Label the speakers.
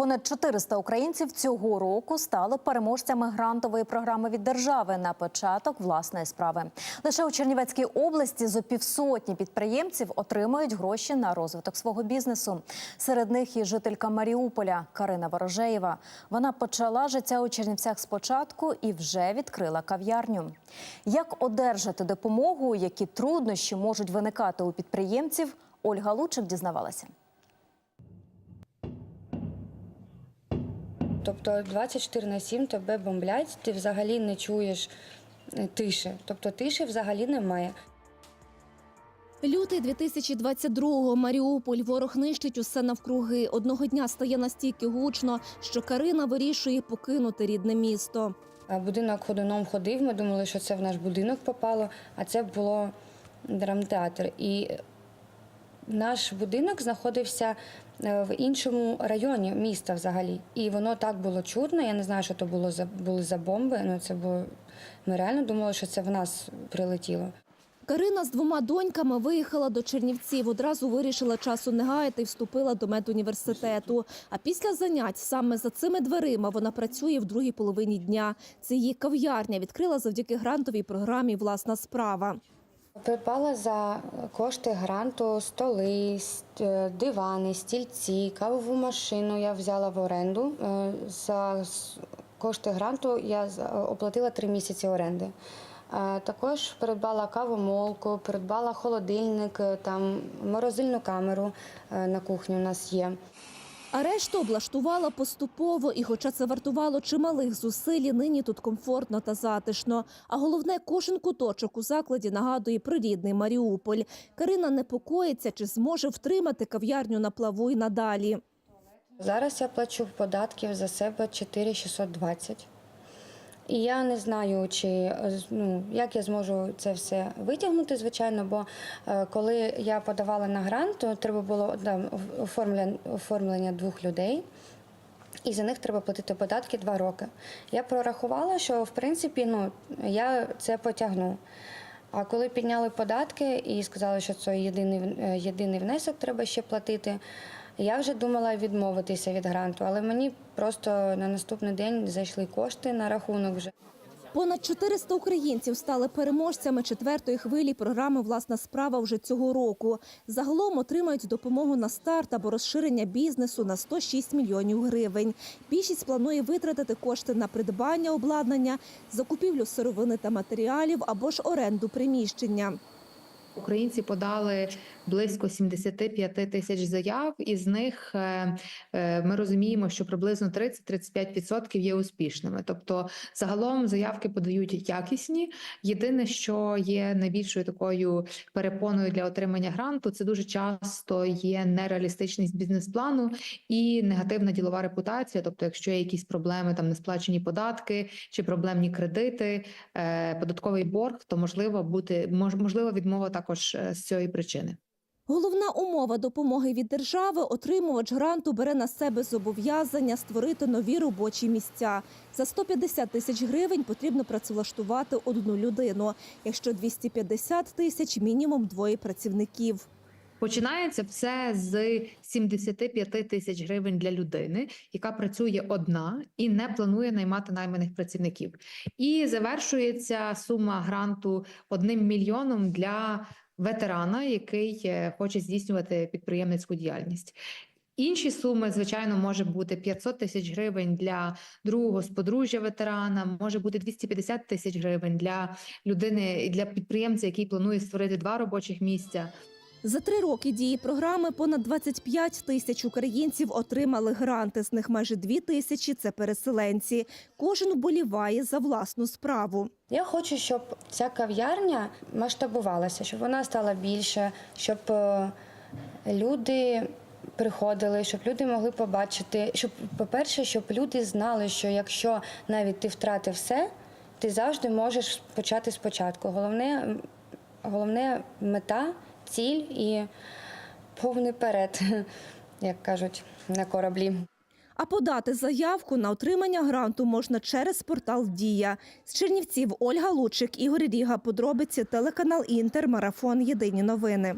Speaker 1: Понад 400 українців цього року стали переможцями грантової програми від держави на початок власної справи. Лише у Чернівецькій області зо півсотні підприємців отримують гроші на розвиток свого бізнесу. Серед них і жителька Маріуполя Карина Ворожеєва. Вона почала життя у Чернівцях спочатку і вже відкрила кав'ярню. Як одержати допомогу, які труднощі можуть виникати у підприємців, Ольга Лучик дізнавалася.
Speaker 2: Тобто 24 на 7 тебе бомблять, ти взагалі не чуєш е, тиші. Тобто тиші взагалі немає.
Speaker 3: Лютий 2022-го. Маріуполь ворог нищить усе навкруги. Одного дня стає настільки гучно, що Карина вирішує покинути рідне місто.
Speaker 2: Будинок ходуном ходив. Ми думали, що це в наш будинок попало, а це було драмтеатр. І наш будинок знаходився е, в іншому районі міста взагалі. І воно так було чутно. Я не знаю, що то було за були за бомби. Ну це було. Ми реально думали, що це в нас прилетіло.
Speaker 3: Карина з двома доньками виїхала до Чернівців. Одразу вирішила часу не гаяти і вступила до медуніверситету. А після занять саме за цими дверима вона працює в другій половині дня. Це її кав'ярня відкрила завдяки грантовій програмі Власна справа.
Speaker 2: Придбала за кошти гранту столи, е, дивани, стільці, кавову машину я взяла в оренду. Е, За кошти гранту я оплатила три місяці оренди. Е, Також придбала кавомолку, придбала холодильник, е, там морозильну камеру е, на кухні у нас є.
Speaker 3: А решту облаштувала поступово, і хоча це вартувало чималих зусиль, нині тут комфортно та затишно. А головне, кожен куточок у закладі нагадує про рідний Маріуполь. Карина непокоїться, чи зможе втримати кав'ярню на плаву й надалі.
Speaker 2: Зараз я плачу податків за себе 4620. І я не знаю, чи е, ну, як я зможу це все витягнути, звичайно, бо е, коли я подавала на грант, то треба було там, оформлення, оформлення двох людей. І за них треба платити податки два роки. Я прорахувала, що в принципі ну, я це потягну. А коли підняли податки і сказали, що це єдиний, е, єдиний внесок треба ще платити, я вже думала відмовитися від гранту, але мені просто на наступний день зайшли кошти на рахунок вже.
Speaker 3: Понад 400 українців стали переможцями четвертої хвилі програми Власна справа вже цього року. Загалом отримають допомогу на старт або розширення бізнесу на 106 мільйонів гривень. Більшість планує витратити кошти на придбання обладнання, закупівлю сировини та матеріалів або ж оренду приміщення.
Speaker 4: Українці подали близько 75 тисяч заяв, із них е, е, ми розуміємо, що приблизно 30-35% є успішними. Тобто, загалом заявки подають якісні. Єдине, що є найбільшою такою перепоною для отримання гранту, це дуже часто є нереалістичність бізнес-плану і негативна ділова репутація. Тобто, якщо є якісь проблеми, там несплачені податки чи проблемні кредити, е, податковий борг, то можливо бути мож, можливо відмова також з цієї причини.
Speaker 3: Головна умова допомоги від держави отримувач гранту бере на себе зобов'язання створити нові робочі місця. За 150 тисяч гривень потрібно працевлаштувати одну людину. Якщо 250 тисяч мінімум двоє працівників.
Speaker 4: Починається все з 75 тисяч гривень для людини, яка працює одна і не планує наймати найманих працівників. І завершується сума гранту одним мільйоном для ветерана, який е, хоче здійснювати підприємницьку діяльність. Інші суми, звичайно, може бути 500 тисяч гривень для другого з подружжя ветерана, може бути 250 тисяч гривень для людини для підприємця, який планує створити два робочих місця.
Speaker 3: За три роки дії програми понад 25 тисяч українців отримали гранти. З них майже дві тисячі це переселенці. Кожен вболіває за власну справу.
Speaker 2: Я хочу, щоб ця кав'ярня масштабувалася, щоб вона стала більше, щоб е, люди приходили, щоб люди могли побачити. Щоб, по-перше, щоб люди знали, що якщо навіть ти втратив все, ти завжди можеш почати спочатку. Головне, головне мета, ціль і повний перед, як кажуть, на кораблі.
Speaker 3: А подати заявку на отримання гранту можна через портал Дія. З Чернівців Ольга Лучик, Ігор Ріга. Подробиці телеканал Інтер. Марафон. Єдині новини.